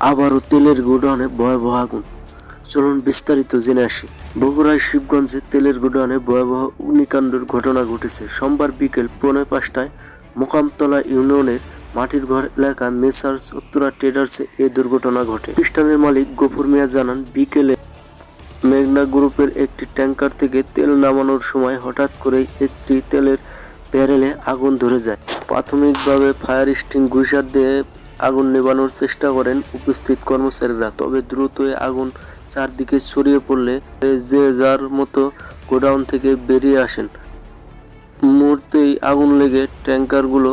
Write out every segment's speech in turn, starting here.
আবারও তেলের গোডাউনে ভয়াবহ আগুন। চলুন বিস্তারিত জেনে আসি। বগুড়ায় শিবগঞ্জে তেলের গোডাউনে ভয়াবহ অগ্নিকাণ্ডের ঘটনা ঘটেছে। সোমবার বিকেল পৌনে পাঁচটায় মোকামতলা ইউনিয়নের মাটির ঘর এলাকা মেসার্স উত্তরা ট্রেডার্সে এই দুর্ঘটনা ঘটে। প্রতিষ্ঠানের মালিক গফুর মিয়া জানান, বিকেলে মেঘনা গ্রুপের একটি ট্যাঙ্কার থেকে তেল নামানোর সময় হঠাৎ করেই একটি তেলের ব্যারেলে আগুন ধরে যায়। প্রাথমিকভাবে ফায়ার স্টিং গুইসার দিয়ে আগুন নেভানোর চেষ্টা করেন উপস্থিত কর্মচারীরা। তবে দ্রুতই আগুন চারদিকে ছড়িয়ে পড়লে যে যার মতো গোডাউন থেকে বেরিয়ে আসেন। মুহূর্তেই আগুন লেগে ট্যাঙ্কারগুলো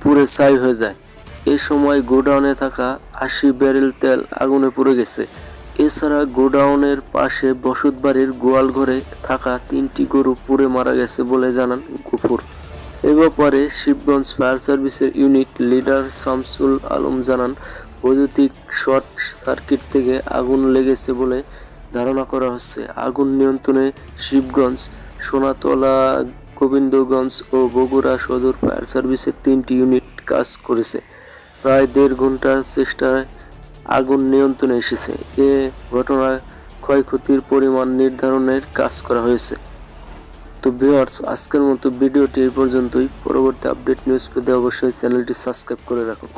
পুড়ে ছাই হয়ে যায়। এ সময় গোডাউনে থাকা আশি ব্যারেল তেল আগুনে পুড়ে গেছে। এছাড়া গোডাউনের পাশে বসতবাড়ির গোয়াল ঘরে থাকা তিনটি গরু পুড়ে মারা গেছে বলে জানান গফুর। এ ব্যাপারে শিবগঞ্জ ফায়ার সার্ভিসের ইউনিট লিডার শামসুল আলম জানান, বৈদ্যুতিক শর্ট সার্কিট থেকে আগুন লেগেছে বলে ধারণা করা হচ্ছে। আগুন নিয়ন্ত্রণে শিবগঞ্জ, সোনাতলা, গোবিন্দগঞ্জ ও বগুড়া সদর ফায়ার সার্ভিসের তিনটি ইউনিট কাজ করেছে। প্রায় দেড় ঘণ্টার চেষ্টায় আগুন নিয়ন্ত্রণে এসেছে। এ ঘটনায় ক্ষয়ক্ষতির পরিমাণ নির্ধারণের কাজ করা হয়েছে। তো ভিউয়ার্স, আজকের মতো ভিডিওটি এই পর্যন্তই। পরবর্তী আপডেট নিউজ পেতে অবশ্যই চ্যানেলটি সাবস্ক্রাইব করে রাখুন